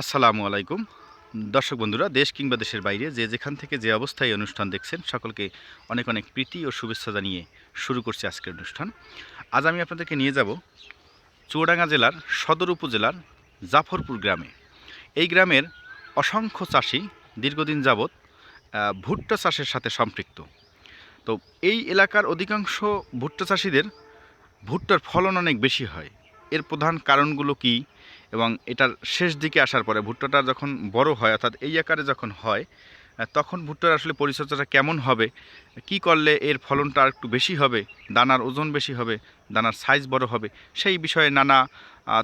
আসসালামু আলাইকুম। দর্শক বন্ধুরা, দেশ কিংবা দেশের বাইরে যে যেখান থেকে যে অবস্থায় অনুষ্ঠান দেখছেন, সকলকে অনেক অনেক প্রীতি ও শুভেচ্ছা জানিয়ে শুরু করছি আজকের অনুষ্ঠান। আজ আমি আপনাদেরকে নিয়ে যাব চুয়াডাঙ্গা জেলার সদর উপজেলার জাফরপুর গ্রামে। এই গ্রামের অসংখ্য চাষি দীর্ঘদিন যাবৎ ভুট্টা চাষের সাথে সম্পৃক্ত। তো এই এলাকার অধিকাংশ ভুট্টা চাষিদের ভুট্টার ফলন অনেক বেশি হয়। এর প্রধান কারণগুলো কী? এবং এটার শেষ দিকে আসার পরে ভুট্টাটা যখন বড় হয়, অর্থাৎ এই আকারে যখন হয় তখন ভুট্টার আসলে পরিচর্যাটা কেমন হবে, কি করলে এর ফলনটা একটু বেশি হবে, দানার ওজন বেশি হবে, দানার সাইজ বড় হবে, সেই বিষয়ে নানা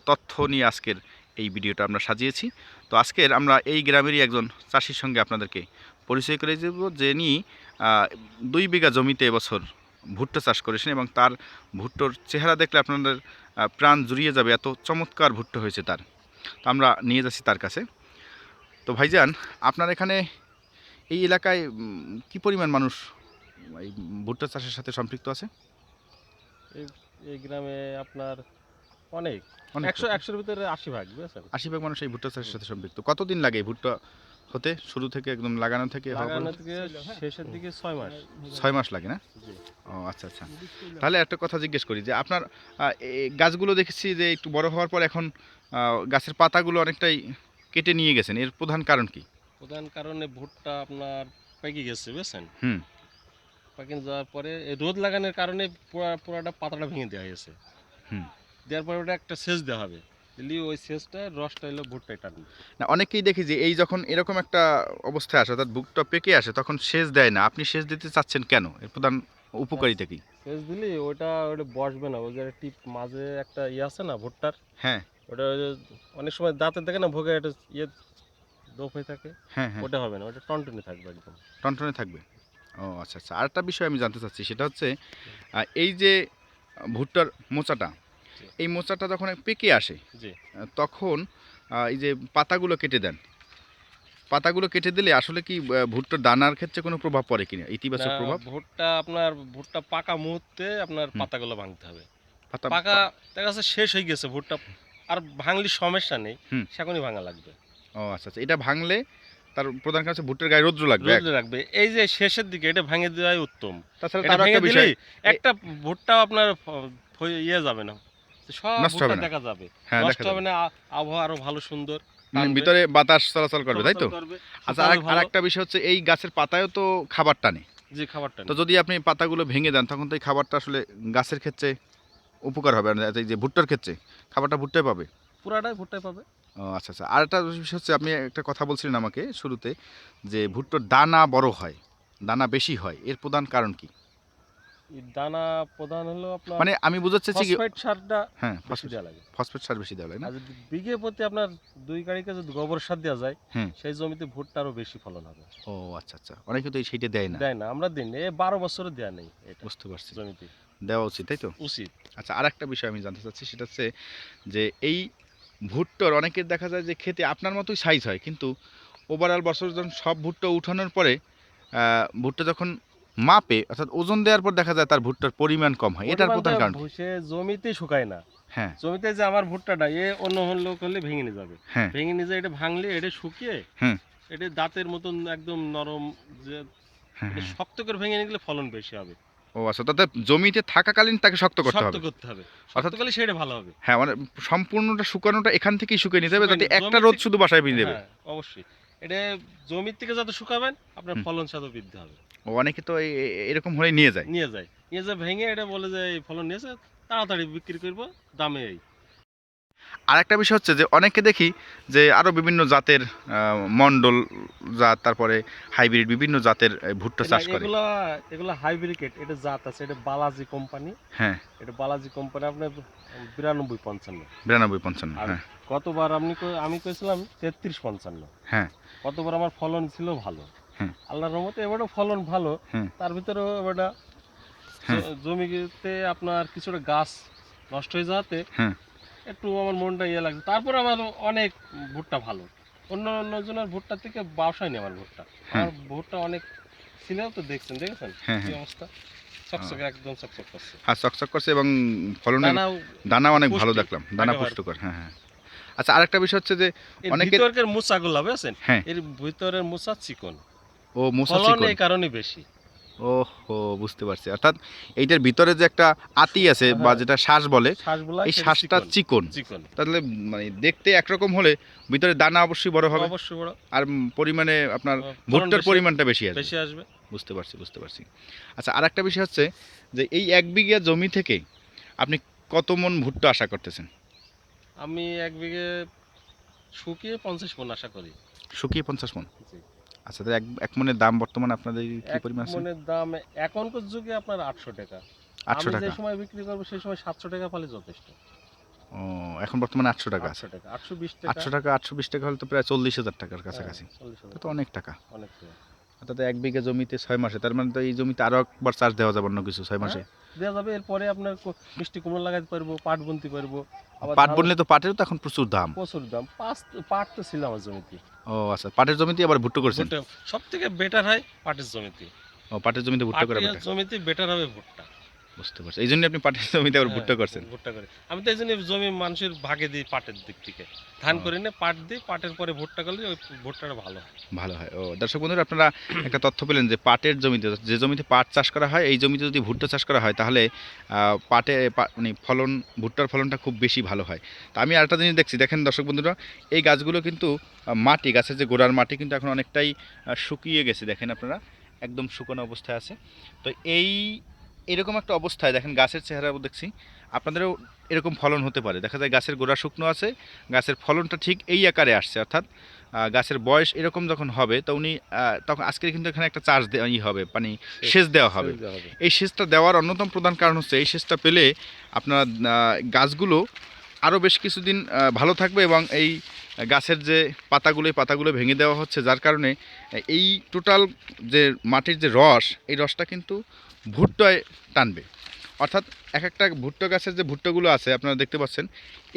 তথ্য নিয়ে আজকের এই ভিডিওটা আমরা সাজিয়েছি। তো আজকের আমরা এই গ্রামেরই একজন চাষির সঙ্গে আপনাদেরকে পরিচয় করে দেব যে নিয়ে দুই বিঘা জমিতে এবছর ভুট্টা চাষ করেছেন এবং তার ভুট্টোর চেহারা দেখলে আপনাদের প্রাণ জুড়িয়ে যাবে। এত চমৎকার ভুট্টো হয়েছে তার। তো আমরা নিয়ে যাচ্ছি তার কাছে। তো ভাইজান আপনার এখানে এই এলাকায় কি পরিমাণ মানুষ এই ভুট্টা চাষের সাথে সম্পৃক্ত আছে? এই গ্রামে আপনার অনেক। অনেক। একশো একশোর ভিতরে আশি ভাগ বুঝেছেন? আশি ভাগ মানুষ এই ভুট্টা চাষের সাথে সম্পৃক্ত। কতদিন লাগে ভুট্টা হতে শুরু থেকে একদম লাগানো থেকে লাগানো থেকে শেষের দিকে ছয় মাস। ছয় মাস লাগে না? ও আচ্ছা আচ্ছা। তাহলে একটা কথা জিজ্ঞেস করি যে আপনার গাছগুলো দেখেছি যে একটু বড় হওয়ার পর এখন গাছের পাতাগুলো অনেকটাই কেটে নিয়ে গেছেন। এর প্রধান কারণ কি? প্রধান কারণে ভুট্টা আপনার পেকে গেছে বুঝছেন? হুম। পেকে যাওয়ার পরে রোদ লাগানোর কারণে পুরা পুরাটা পাতাটা ভেঙে দেওয়া হয়েছে। হুম। দেওয়ার পরে ওটা একটা সেচ দেওয়া হবে। দিলি ওই সেচটা রসটা এলো ভুট্টায় টানবে না অনেকেই দেখি যে এই যখন এরকম একটা অবস্থায় আসে অর্থাৎ বুকটা পেকে আসে তখন সেচ দেয় না। আপনি সেচ দিতে চাচ্ছেন কেন? এর প্রধান উপকারিতা কি? সেচ দিলি ওটা ওটা বসবে না। ওই যে টিপ মাঝে একটা ইয়ে আছে না ভুট্টার? হ্যাঁ। ওটা অনেক সময় দাঁতে দেখে না ভোগে একটা ইয়ে দোপ হয়ে থাকে। হ্যাঁ হ্যাঁ। ওটা হবে না ওটা টনটনে থাকবে একদম। টনটনে থাকবে। ও আচ্ছা আচ্ছা। আরেকটা বিষয় আমি জানতে চাচ্ছি সেটা হচ্ছে এই যে ভুট্টার মোচাটা। এই মোচাটা যখন পেকে আসে তখন এই যে পাতাগুলো কেটে দেন পাতাগুলো কেটে দিলে আসলে কি আহ, ভুট্টার দানার ক্ষেত্রে কোনো প্রভাব পড়ে কিনা? ইতিবাচক প্রভাব? ভুট্টা আপনার ভুট্টা পাকা মুহূর্তে আপনার পাতাগুলো ভাঙতে হবে। পাকা দেখা যাচ্ছে শেষ হয়ে গেছে ভুট্টা আর ভাঙলি সমস্যা নেই হুম। সেখনই ভাঙা লাগবে। ও আচ্ছা আচ্ছা এটা ভাঙলে তার প্রধান কাছে ভুট্টার গায়ে রৌদ্র লাগবে এক। লাগবে। এই যে শেষের দিকে এটা ভাঙে দেওয়াই উত্তম। তাছাড়া তার একটা বিষয় একটা ভুট্টা আপনার ইয়ে যাবে না। সব নষ্ট হবে দেখা যাবে। হ্যাঁ নষ্ট হবে না আবহাওয়া আরও ভালো সুন্দর। ভিতরে বাতাস চলাচল করবে তাই তো? আচ্ছা আর একটা বিষয় হচ্ছে এই গাছের পাতায়ও তো খাবার টানে যে খাবারটা তো যদি আপনি পাতাগুলো ভেঙে দেন তখন তো এই খাবারটা আসলে গাছের ক্ষেত্রে উপকার হবে। এই যে ভুট্টার ক্ষেত্রে খাবারটা ভুট্টায় পাবে? পুরাটাই ভুট্টাই পাবে। ও আচ্ছা আচ্ছা। আর একটা বিষয় হচ্ছে আপনি একটা কথা বলছিলেন আমাকে শুরুতে যে ভুট্টোর দানা বড় হয় দানা বেশি হয় এর প্রধান কারণ কি? দানা প্রধান হলো আপনার মানে আমি বুঝাতে চাইছি কি ফসফেট সারটা হ্যাঁ বেশি দেওয়া লাগে। ফসফেট সার বেশি দেওয়া লাগে না? যদি বিঘে প্রতি আপনার দুই গাড়িকে যদি গোবর সার দেওয়া যায় সেই জমিতে ভুট্টা আরও বেশি ফলন হবে। ও আচ্ছা আচ্ছা। অনেকে তো সেইটা দেয় না। দেয় না আমরা দিন এই বারো বছরে দেওয়া নেই বুঝতে পারছি। জমিতে। দেওয়া উচিত তাই তো? উচিত। আচ্ছা আর একটা বিষয় আমি জানতে চাচ্ছি সেটা হচ্ছে যে এই ভুট্টোর অনেকের দেখা যায় যে খেতে আপনার মতোই সাইজ হয় কিন্তু ওভারঅল বছর যখন সব ভুট্টো উঠানোর পরে ভুট্টা যখন মাপে অর্থাৎ ওজন দেওয়ার পর দেখা যায় তার ভুট্টার পরিমাণ কম হয়। এটার প্রধান কারণ? ভুসে জমিতে শুকায় না। হ্যাঁ। জমিতে যে আমার ভুট্টাটা এ অন্য লোক হলে ভেঙে নিয়ে যাবে। হ্যাঁ। ভেঙে নিয়ে যায় এটা ভাঙলে এটা শুকিয়ে হুম। এটা দাঁতের মতন একদম নরম যে হ্যাঁ হ্যাঁ। শক্ত করে ভেঙে নিলে ফলন বেশি হবে। ও আচ্ছা তাতে জমিতে থাকাকালীন তাকে শক্ত করতে শক্ত হবে? করতে হবে। অর্থাৎ- শক্ত সেটা ভালো হবে। হ্যাঁ মানে সম্পূর্ণটা শুকানোটা এখান থেকেই শুকিয়ে নিতে হবে যাতে একটা রোদ শুধু বাসায় পেয়ে দেবে। হ্যাঁ অবশ্যই। এটা জমির থেকে যত শুকাবেন আপনার ফলন সাথে বৃদ্ধি হবে। অনেকে তো এরকম হয়ে নিয়ে যায়। নিয়ে যায়। নিয়ে যায় ভেঙে এটা বলে যে এই ফলন নিয়েছে তাড়াতাড়ি বিক্রি করব দামে এই। আর একটা বিষয় হচ্ছে যে অনেকে দেখি যে আরও বিভিন্ন জাতের আহ, মণ্ডল জাত তারপরে হাইব্রিড বিভিন্ন জাতের ভুট্টা চাষ করে। এগুলা এগুলা হাইব্রিকেট এটা জাত আছে এটা বালাজি কোম্পানি। হ্যাঁ। এটা বালাজি কোম্পানি আপনার বিরানব্বই পঞ্চান্ন বিরানব্বই পঞ্চান্ন হ্যাঁ। কতবার আপনি আমি কইছিলাম তেত্রিশ পঞ্চান্ন হ্যাঁ। কতবার আমার ফলন ছিল ভালো। হুম। আল্লাহর রহমতে এবারও ফলন ভালো। তার ভিতরেও এবারটা হ্যাঁ। জমিতে আপনার কিছুটা গাছ নষ্ট হয়ে যাওয়াতে হ্যাঁ। একটু আমার মনটা ইয়ে লাগছে তারপর আমার অনেক ভুট্টা ভালো। অন্য অন্য জনের ভুট্টা থেকে বাসায়নি আমার ভুট্টা। হ্যাঁ। আমার ভুট্টা অনেক ছিল তো দেখছেন দেখেছেন? হ্যাঁ, কি হ্যাঁ। অবস্থা? চকচকে একদম চকচক করছে। চকচক করছে এবং দানাও দানা অনেক ভালো দেখলাম। দানা। পুষ্টকর হ্যাঁ হ্যাঁ। আচ্ছা আরেকটা বিষয় হচ্ছে যে এর অনেকের- ভিতরের মুচাগুলো বুঝছেন? হ্যাঁ। এর ভিতরের মুচা চিকন। ও ফলন চিকন। এই কারণে বেশি। ওহো বুঝতে পারছি। অর্থাৎ এইটার ভিতরে যে একটা আতি আছে বা হ্যাঁ। যেটা শ্বাস বলে এই সেটা শ্বাসটা চিকন, তাহলে মানে দেখতে একরকম হলে ভিতরে দানা অবশ্যই বড় হবে। অবশ্যই বড়। আর পরিমাণে আপনার ভুট্টার পরিমাণটা বেশি আছে বেশি আসবে। বুঝতে পারছি বুঝতে পারছি। আচ্ছা আর একটা বিষয় হচ্ছে যে এই এক বিঘা জমি থেকে আপনি কত মন ভুট্টা আশা করতেছেন? আমি এক বিঘে শুকিয়ে পঞ্চাশ মন আশা করি। শুকিয়ে পঞ্চাশ মন। আচ্ছা তাহলে এক এক মনের দাম বর্তমানে আপনাদের কি পরিমাণ আছে? মনের দাম এখনকার যুগে আপনার আটশো টাকা। 800 টাকা আমি যে সময় বিক্রি করব সেই সময় সাতশো টাকা পালে যথেষ্ট। ও এখন বর্তমানে আটশো টাকা আছে। আটশো টাকা আটশো বিশ টাকা। আটশো টাকা আটশো বিশ টাকা হলে তো প্রায় চল্লিশ হাজার টাকার কাছাকাছি। হ্যাঁ, চল্লিশ এটা তো অনেক টাকা। অনেক টাকা। অর্থাৎ এক বিঘা জমিতে ছয় মাসে তার মানে তো এই জমিতে আরও একবার চাষ দেওয়া যাবে অন্য কিছু ছয় মাসে? দেওয়া যাবে এরপরে আপনার মিষ্টি কুমড়ো লাগাতে পারব পাট বুনতে পারব পাট বুনলে বললে তো পাটের তো এখন প্রচুর দাম। প্রচুর দাম। পাঁচ পাট তো ছিল আমার জমিতে। ও আচ্ছা পাটের জমিতে আবার ভুট্টো করছেন? সব থেকে বেটার হয় পাটের জমিতে। ও পাটের জমিতে ভুট্টো করা জমিতে বেটার হবে ভুট্টা। বুঝতে পারছি। এই জন্য আপনি পাটের জমিতে আবার ভুট্টো হ্যাঁ, করছেন? ভুট্টা করে। আমি তো এই জন্য জমি মানুষের ভাগে দিই পাটের দিক থেকে। ধান করে নিয়ে পাট দিই পাটের পরে ভুট্টা করলে ওই ভুট্টাটা ভালো হয়। ভালো হয়। ও দর্শক বন্ধুরা আপনারা একটা তথ্য পেলেন যে পাটের জমিতে যে জমিতে পাট চাষ করা হয় এই জমিতে যদি ভুট্টা চাষ করা হয় তাহলে পাটে মানে ফলন ভুট্টার ফলনটা খুব বেশি ভালো হয়। তা আমি আরেকটা জিনিস দেখছি। দেখেন দর্শক বন্ধুরা এই গাছগুলো কিন্তু মাটি গাছের যে গোড়ার মাটি কিন্তু এখন অনেকটাই শুকিয়ে গেছে। দেখেন আপনারা একদম শুকনো অবস্থায় আছে। তো এই এরকম একটা অবস্থায় দেখেন গাছের চেহারা দেখছি আপনাদেরও এরকম ফলন হতে পারে দেখা যায় গাছের গোড়া শুকনো আছে গাছের ফলনটা ঠিক এই আকারে আসছে অর্থাৎ গাছের বয়স এরকম যখন হবে তো উনি তখন আজকে কিন্তু এখানে একটা চার্জ দেওয়া ই হবে মানে সেচ দেওয়া হবে। এই সেচটা দেওয়ার অন্যতম প্রধান কারণ হচ্ছে এই সেচটা পেলে আপনার গাছগুলো আরও বেশ কিছুদিন ভালো থাকবে এবং এই গাছের যে পাতাগুলো এই পাতাগুলো ভেঙে দেওয়া হচ্ছে যার কারণে এই টোটাল যে মাটির যে রস এই রসটা কিন্তু ভুট্টায় টানবে। অর্থাৎ এক একটা ভুট্টো গাছের যে ভুট্টোগুলো আছে আপনারা দেখতে পাচ্ছেন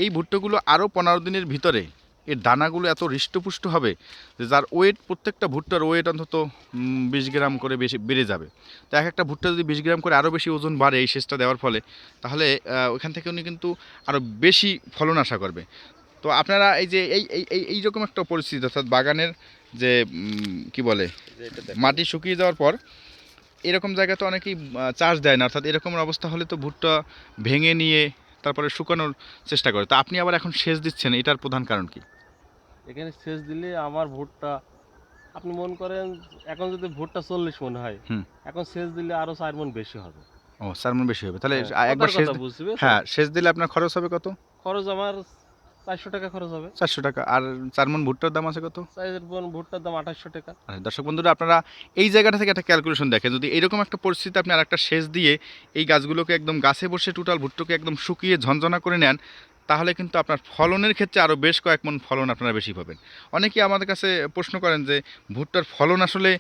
এই ভুট্টোগুলো আরও পনেরো দিনের ভিতরে এর দানাগুলো এত হৃষ্টপুষ্ট হবে যে যার ওয়েট প্রত্যেকটা ভুট্টার ওয়েট অন্তত বিশ গ্রাম করে বেশি বেড়ে যাবে। তো এক একটা ভুট্টা যদি বিশ গ্রাম করে আরও বেশি ওজন বাড়ে এই সেচটা দেওয়ার ফলে তাহলে আহ, ওইখান থেকে উনি কিন্তু আরও বেশি ফলন আশা করবে। তো আপনারা এই যে এই এই এই এইরকম একটা পরিস্থিতি অর্থাৎ বাগানের যে কি বলে। মাটি শুকিয়ে যাওয়ার পর এরকম জায়গাতে অনেকেই চার্জ দেয় না অর্থাৎ এরকম অবস্থা হলে তো ভুট্টা ভেঙে নিয়ে তারপরে শুকানোর চেষ্টা করে। তো আপনি আবার এখন সেচ দিচ্ছেন এটার প্রধান কারণ কি? এখানে সেচ দিলে আমার ভুট্টা আপনি মন করেন এখন যদি ভুট্টা চল্লিশ মন হয় এখন সেচ দিলে আরও চার মন বেশি হবে। ও সারমন বেশি হবে। তাহলে হ্যাঁ, একবার সেচ? হ্যাঁ সেচ দিলে আপনার খরচ হবে কত? খরচ আমার চারশো টাকা খরচ হবে। চারশো টাকা। আর চারমন ভুট্টার দাম আছে কত? চার মন ভুট্টার দাম আঠাশশো টাকা। দর্শক বন্ধুরা আপনারা এই জায়গাটা থেকে একটা ক্যালকুলেশন দেখেন। যদি এরকম একটা পরিস্থিতি আপনি আর একটা সেচ দিয়ে এই গাছগুলোকে একদম গাছে বসে টোটাল ভুট্টোকে একদম শুকিয়ে ঝনঝনা করে নেন তাহলে কিন্তু আপনার ফলনের ক্ষেত্রে আরও বেশ কয়েক মন ফলন আপনারা বেশি পাবেন। অনেকেই আমাদের কাছে প্রশ্ন করেন যে ভুট্টার ফলন আসলে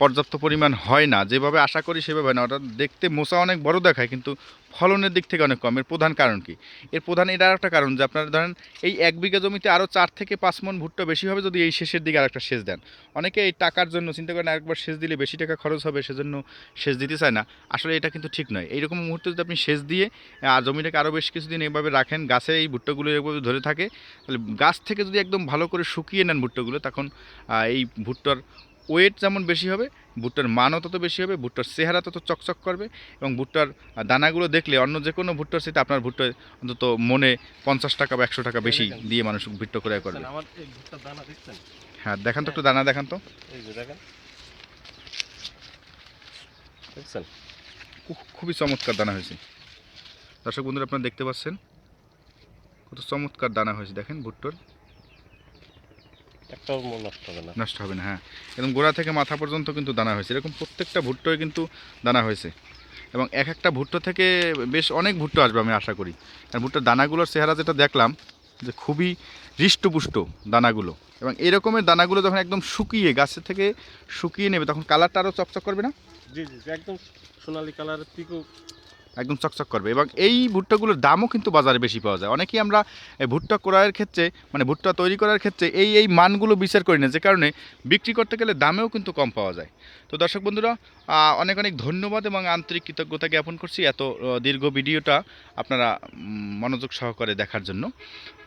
পর্যাপ্ত পরিমাণ হয় না। যেভাবে আশা করি সেভাবে না। ওটা দেখতে মোচা অনেক বড় দেখায় কিন্তু ফলনের দিক থেকে অনেক কম। এর প্রধান কারণ কি? এর প্রধান এটা একটা কারণ যে আপনারা ধরেন এই এক বিঘা জমিতে আরও চার থেকে পাঁচ মন ভুট্টা বেশি হবে যদি এই শেষের দিকে আরেকটা সেচ দেন। অনেকে এই টাকার জন্য চিন্তা করেন একবার সেচ দিলে বেশি টাকা খরচ হবে, সেজন্য সেচ দিতে চায় না। আসলে এটা কিন্তু ঠিক নয়। এইরকম মুহূর্তে যদি আপনি সেচ দিয়ে আর জমিটাকে আরও বেশ কিছুদিন এইভাবে রাখেন, গাছে এই ভুট্টাগুলো এভাবে ধরে থাকে, তাহলে গাছ থেকে যদি একদম ভালো করে শুকিয়ে নেন ভুট্টাগুলো, তখন এই ভুট্টার ওয়েট যেমন বেশি হবে ভুট্টার মানও তত বেশি হবে ভুট্টার চেহারা তত চকচক করবে এবং ভুট্টার দানাগুলো দেখলে অন্য যে কোনো ভুট্টার সাথে আপনার ভুট্টা অন্তত মনে পঞ্চাশ টাকা বা একশো টাকা বেশি দিয়ে মানুষ ভুট্টা ক্রয় করবে। হ্যাঁ দেখান তো একটু দানা দেখান তো। খুবই চমৎকার দানা হয়েছে। দর্শক বন্ধুরা আপনারা দেখতে পাচ্ছেন কত চমৎকার দানা হয়েছে। দেখেন ভুট্টোর। একটাও নষ্ট হবে না। নষ্ট হবে না হ্যাঁ। একদম গোড়া থেকে মাথা পর্যন্ত কিন্তু দানা হয়েছে। এরকম প্রত্যেকটা ভুট্টোয় কিন্তু দানা হয়েছে। এবং এক একটা ভুট্টো থেকে বেশ অনেক ভুট্টো আসবে আমি আশা করি। আর ভুট্টোর দানাগুলোর চেহারা যেটা দেখলাম যে খুবই হৃষ্টপুষ্ট দানাগুলো। এবং এরকমের দানাগুলো যখন একদম শুকিয়ে গাছের থেকে শুকিয়ে নেবে তখন কালারটা আরও চকচক করবে না? জি জি জি, একদম সোনালী কালারের থেকেও একদম চকচক করবে এবং এই ভুট্টাগুলোর দামও কিন্তু বাজারে বেশি পাওয়া যায়। অনেকেই আমরা ভুট্টা ক্রয়ের ক্ষেত্রে মানে ভুট্টা তৈরি করার ক্ষেত্রে এই এই মানগুলো বিচার করি না, যে কারণে বিক্রি করতে গেলে দামেও কিন্তু কম পাওয়া যায়। তো দর্শক বন্ধুরা অনেক অনেক ধন্যবাদ এবং আন্তরিক কৃতজ্ঞতা জ্ঞাপন করছি এত দীর্ঘ ভিডিওটা আপনারা মনোযোগ সহকারে দেখার জন্য।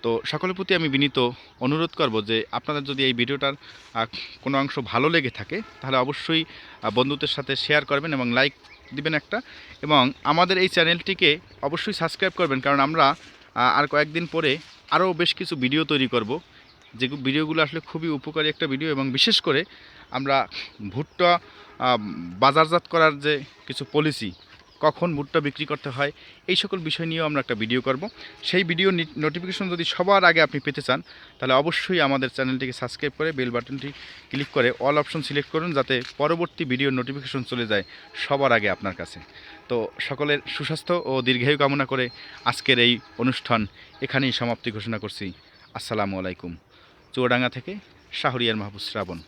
তো সকলের প্রতি আমি বিনীত অনুরোধ করব যে আপনাদের যদি এই ভিডিওটার কোনো অংশ ভালো লেগে থাকে, তাহলে অবশ্যই বন্ধুদের সাথে শেয়ার করবেন এবং লাইক দিবেন একটা। এবং আমাদের এই চ্যানেলটিকে অবশ্যই সাবস্ক্রাইব করবেন, কারণ আমরা আর কয়েকদিন পরে আরও বেশ কিছু ভিডিও তৈরি করব। যে ভিডিওগুলো আসলে খুবই উপকারী একটা ভিডিও এবং বিশেষ করে আমরা ভুট্টা বাজারজাত করার যে কিছু পলিসি কখন ভুট্টা বিক্রি করতে হয়, এই সকল বিষয় নিয়েও আমরা একটা ভিডিও করব। সেই ভিডিও নোটিফিকেশন যদি সবার আগে আপনি পেতে চান, তাহলে অবশ্যই আমাদের চ্যানেলটিকে সাবস্ক্রাইব করে বেল বাটনটি ক্লিক করে অল অপশন সিলেক্ট করুন, যাতে পরবর্তী ভিডিও নোটিফিকেশন চলে যায় সবার আগে আপনার কাছে। তো সকলের সুস্বাস্থ্য ও দীর্ঘায়ু কামনা করে আজকের এই অনুষ্ঠান এখানেই সমাপ্তি ঘোষণা করছি। আসসালামু আলাইকুম। চুয়াডাঙ্গা থেকে শাহরিয়ার মাহবুব শ্রাবণ।